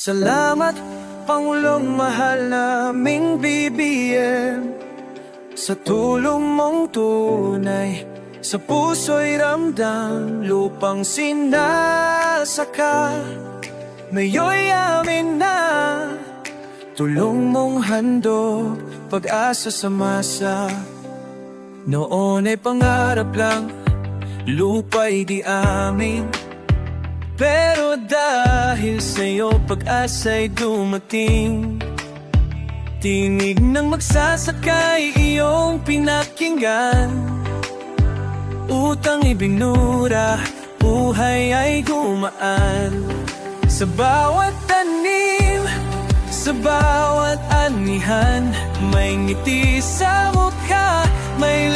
Salamat, Pangulong mahal naming BBM Sa tulong mong tunay Sa puso'y ramdam Lupang sinasaka Ngayon amin na Tulong mong handog Pag-asa sa masa. Noon ay pangarap lang Lupa'y di amin pero dahil sa'yo pag-asa'y dumating Tinig ng magsasakay iyong pinakinggan. Utang ibinura, buhay ay gumaan. Sa bawat tanim, sa bawat anihan May ngiti sa mukha, may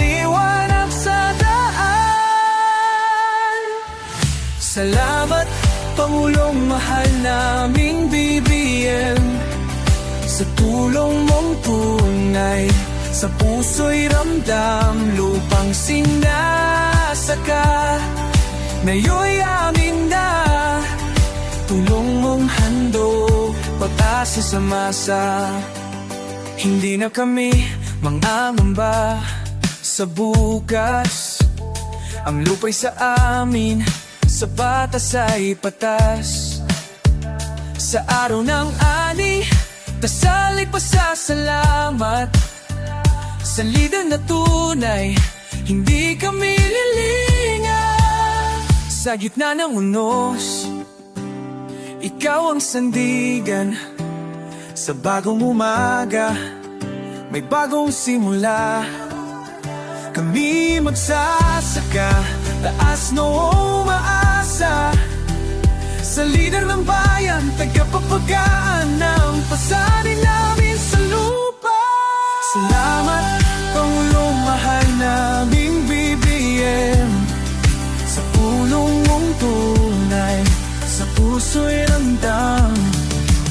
Pangulong mahal naming BBM Sa tulong mong tunay Sa puso'y ramdam Lupang sinasaka. Ngayon'y amin na Tulong mong handog Pag-asa sa masa. Hindi na kami mangangamba Sa bukas. Ang lupa'y sa amin Sa batas ay patas Sa araw ng ani Tasalig pa sa salamat. Sa lider na tunay Hindi kami lilingan Sa gitna ng unos Ikaw ang sandigan. Sa bagong umaga May bagong simula. Kami magsasaka Taas noong umaasa Sa lider ng bayan Tagapapagaan ng pasanin namin sa lupa. Salamat Pangulong mahal naming BBM Sa pulong mong tunay Sa puso'y ramdam.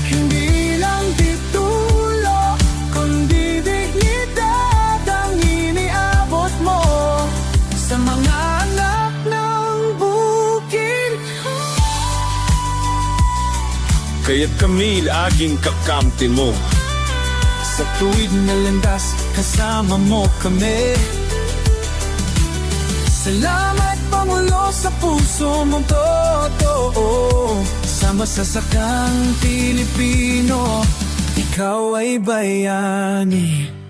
Hindi lang titulo Kundi dignidad ang iniabot mo. Sa mga Kaya't kami laging kakamti mo. Sa tuwid na landas Kasama mo kami. Salamat Pangulo sa puso mong totoo. Sa masasakang Pilipino Ikaw ay bayani